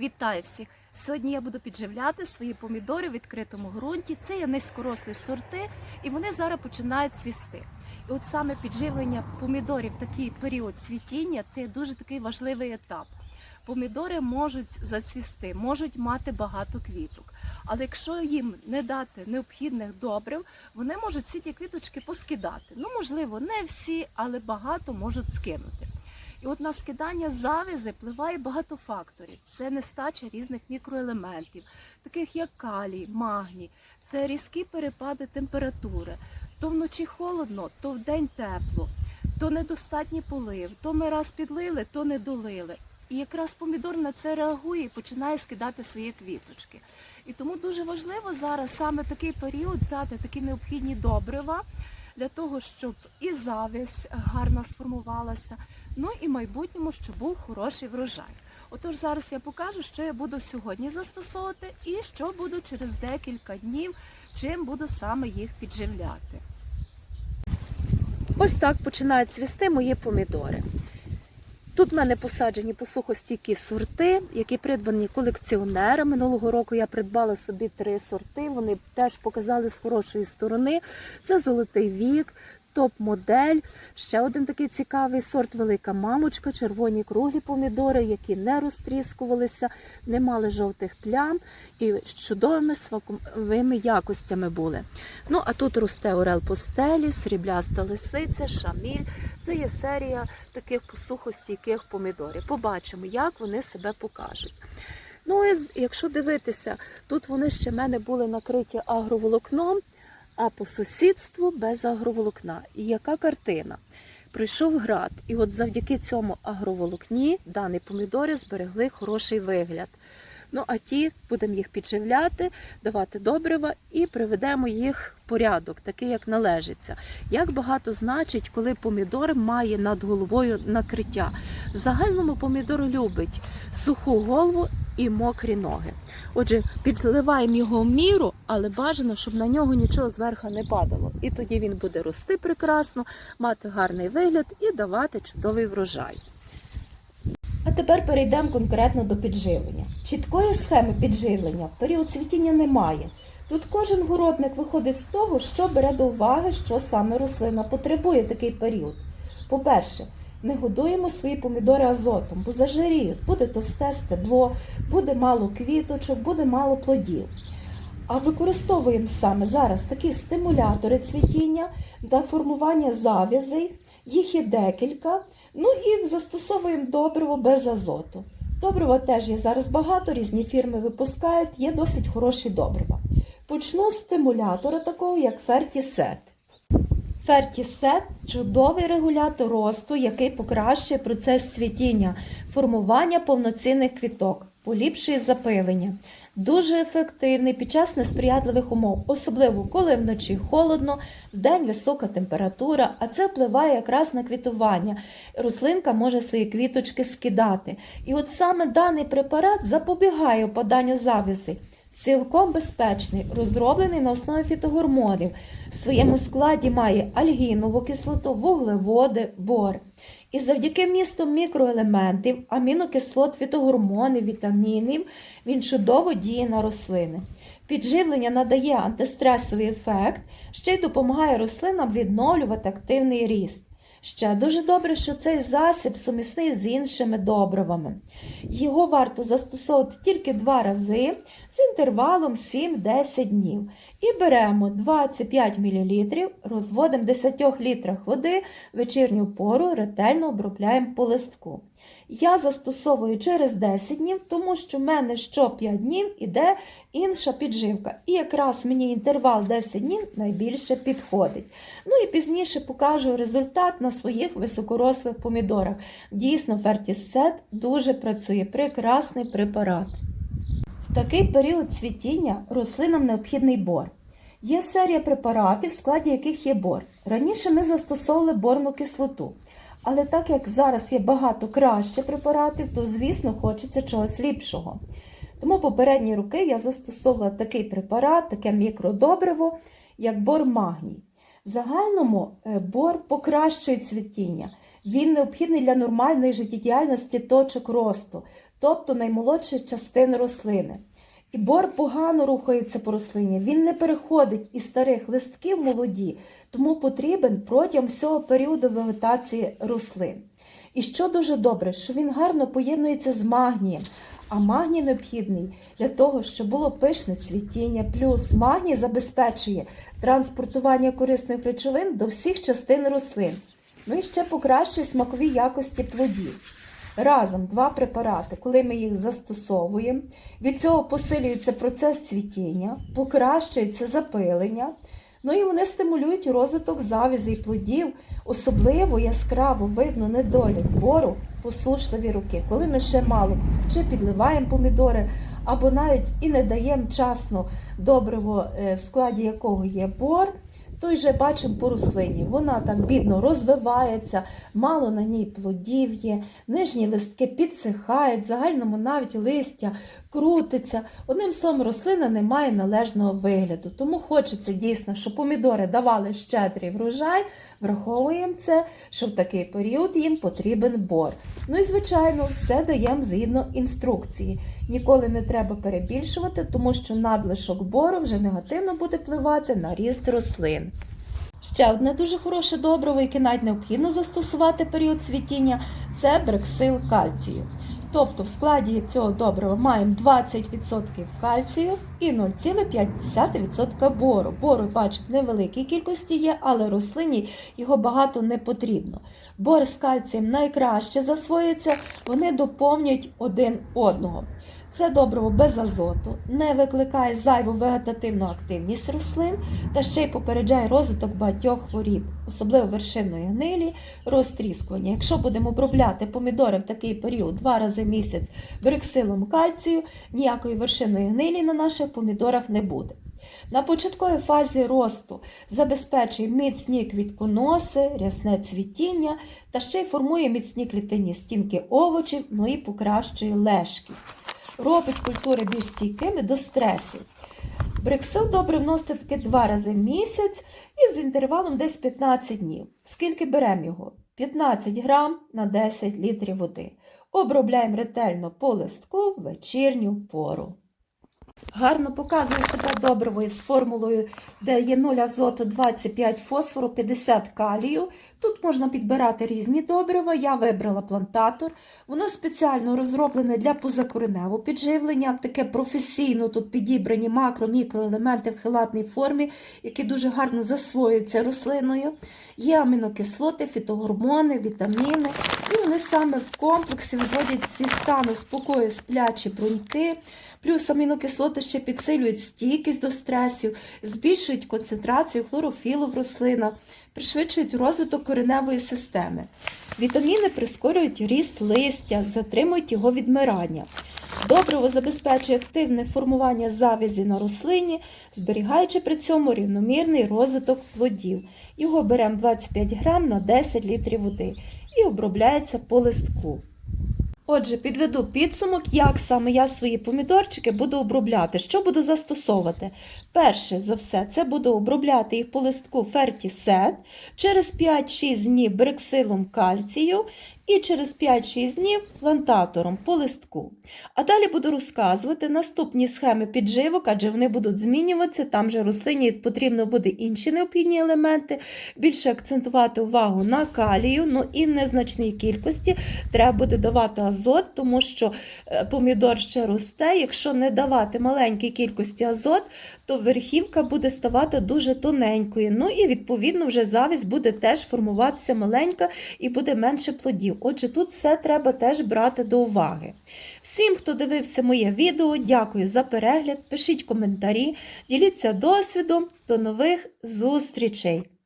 Вітаю всіх! Сьогодні я буду підживляти свої помідори в відкритому ґрунті. Це є низькорослі сорти, і вони зараз починають цвісти. І от саме підживлення помідорів в такий період цвітіння це є дуже такий важливий етап. Помідори можуть зацвісти, можуть мати багато квіток. Але якщо їм не дати необхідних добрив, вони можуть всі ті квіточки поскидати. Ну, можливо, не всі, але багато можуть скинути. І от на скидання завізи впливає багато факторів. Це нестача різних мікроелементів, таких як калій, магній, це різкі перепади температури. То вночі холодно, то вдень тепло, то недостатній полив, то ми раз підлили, то не долили. І якраз помідор на це реагує і починає скидати свої квіточки. І тому дуже важливо зараз саме такий період дати такі необхідні добрива для того, щоб і завість гарно сформувалася, ну і в майбутньому, щоб був хороший врожай. Отож, зараз я покажу, що я буду сьогодні застосовувати і що буду через декілька днів, чим буду саме їх підживляти. Ось так починають цвісти мої помідори. Тут в мене посаджені посухостійкі сорти, які придбані колекціонера. Минулого року я придбала собі три сорти. Вони теж показали з хорошої сторони. Це золотий вік, топ-модель. Ще один такий цікавий сорт велика мамочка, червоні круглі помідори, які не розтріскувалися, не мали жовтих плям і з чудовими смаковими якостями були. Ну а тут росте орел постелі, срібляста лисиця, шаміль. Це є серія таких посухостійких помідорів. Побачимо, як вони себе покажуть. Ну, і якщо дивитися, тут вони ще в мене були накриті агроволокном, а по сусідству без агроволокна. І яка картина? Прийшов град, і от завдяки цьому агроволокні дані помідори зберегли хороший вигляд. Ну а ті будемо їх підживляти, давати добрива і приведемо їх в порядок, такий як належиться. Як багато значить, коли помідор має над головою накриття. В загальному помідор любить суху голову і мокрі ноги. Отже, підливаємо його в міру, але бажано, щоб на нього нічого зверху не падало. І тоді він буде рости прекрасно, мати гарний вигляд і давати чудовий врожай. А тепер перейдемо конкретно до підживлення. Чіткої схеми підживлення в період цвітіння немає. Тут кожен городник виходить з того, що бере до уваги, що саме рослина потребує такий період. По-перше, не годуємо свої помідори азотом, бо зажиріють, буде товсте стебло, буде мало квіточок, буде мало плодів. А використовуємо саме зараз такі стимулятори цвітіння для формування зав'язей. Їх є декілька. Ну і застосовуємо добриво без азоту. Добрива теж є зараз багато, різні фірми випускають, є досить хороші добрива. Почну з стимулятора такого, як Фертісет. Фертісет чудовий регулятор росту, який покращує процес цвітіння, формування повноцінних квіток, поліпшує запилення. Дуже ефективний під час несприятливих умов, особливо коли вночі холодно, вдень висока температура, а це впливає якраз на квітування. Рослинка може свої квіточки скидати. І от саме даний препарат запобігає опаданню завязей. Цілком безпечний, розроблений на основі фітогормонів. В своєму складі має альгінову кислоту, вуглеводи, бор. І завдяки вмісту мікроелементів, амінокислот, фітогормонів, вітамінів він чудово діє на рослини. Підживлення надає антистресовий ефект, ще й допомагає рослинам відновлювати активний ріст. Ще дуже добре, що цей засіб сумісний з іншими добривами. Його варто застосовувати тільки два рази з інтервалом 7-10 днів. І беремо 25 мл, розводимо в 10 літрах води, вечірню пору ретельно обробляємо по листку. Я застосовую через 10 днів, тому що в мене що 5 днів іде інша підживка. І якраз мені інтервал 10 днів найбільше підходить. Ну і пізніше покажу результат на своїх високорослих помідорах. Дійсно, фертісет дуже працює, прекрасний препарат. В такий період цвітіння рослинам необхідний бор. Є серія препаратів, в складі яких є бор. Раніше ми застосовували борну кислоту. Але так як зараз є багато краще препаратів, то, звісно, хочеться чогось ліпшого. Тому попередні роки я застосовувала такий препарат, таке мікродобриво, як бор магній. В загальному е, бор покращує цвітіння. Він необхідний для нормальної життєдіяльності точок росту. тобто наймолодші частини рослини. І бор погано рухається по рослині, він не переходить із старих листків молоді, тому потрібен протягом всього періоду вегетації рослин. І що дуже добре, що він гарно поєднується з магнієм. А магній необхідний для того, щоб було пишне цвітіння, плюс магній забезпечує транспортування корисних речовин до всіх частин рослин. Ну і ще покращує смакові якості плодів. Разом два препарати, коли ми їх застосовуємо, від цього посилюється процес цвітіння, покращується запилення, ну і вони стимулюють розвиток завязей плодів, особливо яскраво видно недолік бору посушливі руки, коли ми ще мало чи підливаємо помідори, або навіть і не даємо вчасно добриво, е, в складі якого є бор, то же бачимо по рослині. Вона там бідно розвивається, мало на ній плодів є, нижні листки підсихають, в загальному навіть листя крутиться. Одним словом, рослина не має належного вигляду. Тому хочеться дійсно, щоб помідори давали щедрий врожай. Враховуємо це, що в такий період їм потрібен бор. Ну і, звичайно, все даємо згідно інструкції. Ніколи не треба перебільшувати, тому що надлишок бору вже негативно буде впливати на ріст рослин. Ще одне дуже хороше добриво, яке навіть необхідно застосувати період цвітіння, це брексил кальцію. Тобто в складі цього добрива маємо 20% кальцію і 0,5% бору. Бору, бачимо, в невеликій кількості є, але рослині його багато не потрібно. Бор з кальцієм найкраще засвоюється, вони доповнюють один одного. Це добриво без азоту, не викликає зайву вегетативну активність рослин та ще й попереджає розвиток багатьох хворіб, особливо вершинної гнилі, розтріскування. Якщо будемо обробляти помідори в такий період два рази в місяць бриксилом кальцію, ніякої вершинної гнилі на наших помідорах не буде. На початковій фазі росту забезпечує міцні квітконоси, рясне цвітіння та ще й формує міцні клітинні стінки овочів, ну і покращує лежкість робить культури більш стійкими до стресів. Брексил добре вносити таки два рази в місяць і з інтервалом десь 15 днів. Скільки беремо його? 15 грам на 10 літрів води. Обробляємо ретельно по листку в вечірню пору. Гарно показує себе добриво з формулою, де є 0 азоту, 25 фосфору, 50 калію. Тут можна підбирати різні добрива. Я вибрала плантатор. Воно спеціально розроблене для позакореневого підживлення, таке професійно тут підібрані макро-мікроелементи в хелатній формі, які дуже гарно засвоюються рослиною. Є амінокислоти, фітогормони, вітаміни. І вони саме в комплексі виводять зі стану спокою сплячі бруньки. Плюс амінокислоти ще підсилюють стійкість до стресів, збільшують концентрацію хлорофілу в рослинах, пришвидшують розвиток кореневої системи. Вітаміни прискорюють ріст листя, затримують його відмирання. Добриво забезпечує активне формування завязі на рослині, зберігаючи при цьому рівномірний розвиток плодів. Його беремо 25 грам на 10 літрів води і обробляється по листку. Отже, підведу підсумок, як саме я свої помідорчики буду обробляти. Що буду застосовувати? Перше за все, це буду обробляти їх по листку фертісет через 5-6 днів брексилом кальцію і через 5-6 днів плантатором по листку. А далі буду розказувати наступні схеми підживок, адже вони будуть змінюватися. Там же рослині потрібно буде інші необхідні елементи, більше акцентувати увагу на калію, ну і незначній кількості треба буде давати азот, тому що е, помідор ще росте. Якщо не давати маленькій кількості азот, то верхівка буде ставати дуже тоненькою. Ну і відповідно вже завість буде теж формуватися маленька і буде менше плодів. Отже, тут все треба теж брати до уваги. Всім, хто дивився моє відео, дякую за перегляд. Пишіть коментарі, діліться досвідом. До нових зустрічей!